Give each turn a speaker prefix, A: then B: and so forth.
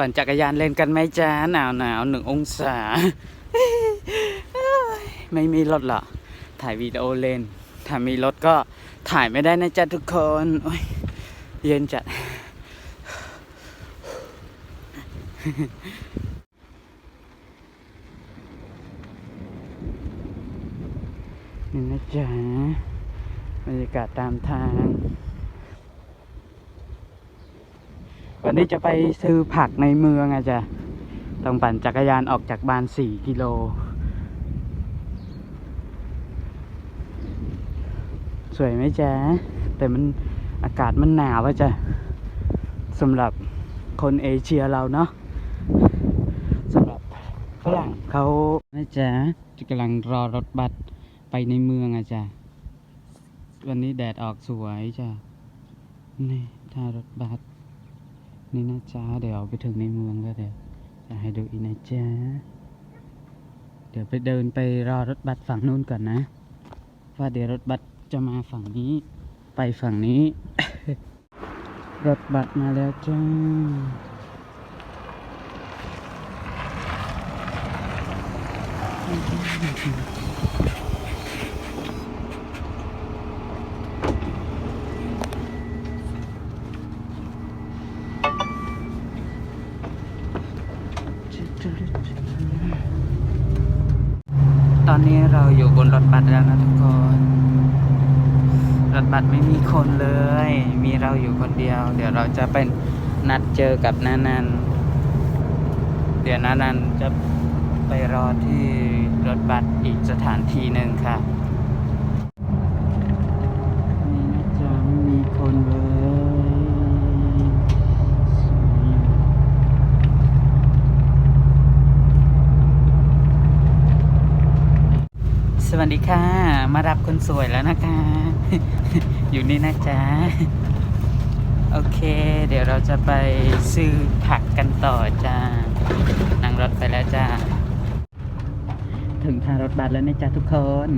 A: ปั่นจักรยานเล่นกันไหมจ้าหนาวหนาวหนึ่งองศา ไม่มีรถหรอถ่ายวีดีโอเล่นถ้ามีรถก็ถ่ายไม่ได้นะจ๊ะทุกคนเย็นจัดนี่นะจ๊ะบรรยากาศตามทาง วันนี้จะไปซื้อผักในเมืองอะจ๊ะต้องปั่นจักรยานออกจากบ้านสี่กิโล สวยไหมจ๊ะ แต่มันอากาศมันหนาวอะจ๊ะสำหรับคนเอเชียเราเนาะสำหรับฝรั่งเขานะจ๊ะจะกำลังรอรถบัสไปในเมืองอะจ๊ะวันนี้แดดออกสวยจ้ะนี่ท่ารถบัส นี่นะจ๊ะเดี๋ยวไปถึงในเมืองแล้วเดี๋ยวจะให้ดูอีกนะจ๊ะเดี๋ยวไปเดินไปรอรถบัสฝั่งนู้นก่อนนะ ว่าเดี๋ยวรถบัสจะมาฝั่งนี้ ไปฝั่งนี้ รถบัสมาแล้วจ้า ตอนนี้เราอยู่บนรถบัสแล้วนะทุกคน รถบัสไม่มีคนเลย มีเราอยู่คนเดียว เดี๋ยวเราจะเป็นนัดเจอกับนานัน เดี๋ยวนานันจะไปรอที่รถบัสอีกสถานที่หนึ่งค่ะ นี่นะจ๊ะไม่มีคนเลยสวยอยู่ ส วัสดีค่ะ มารับคนสวยแล้วนะคะ อยู่นี่นะจ๊ะ โอเค เดี๋ยวเราจะไปซื้อผักกันต่อจ้านั่งรถไปแล้วจ้า ถึงทางรถบัสแล้วนะจ๊ะทุกคน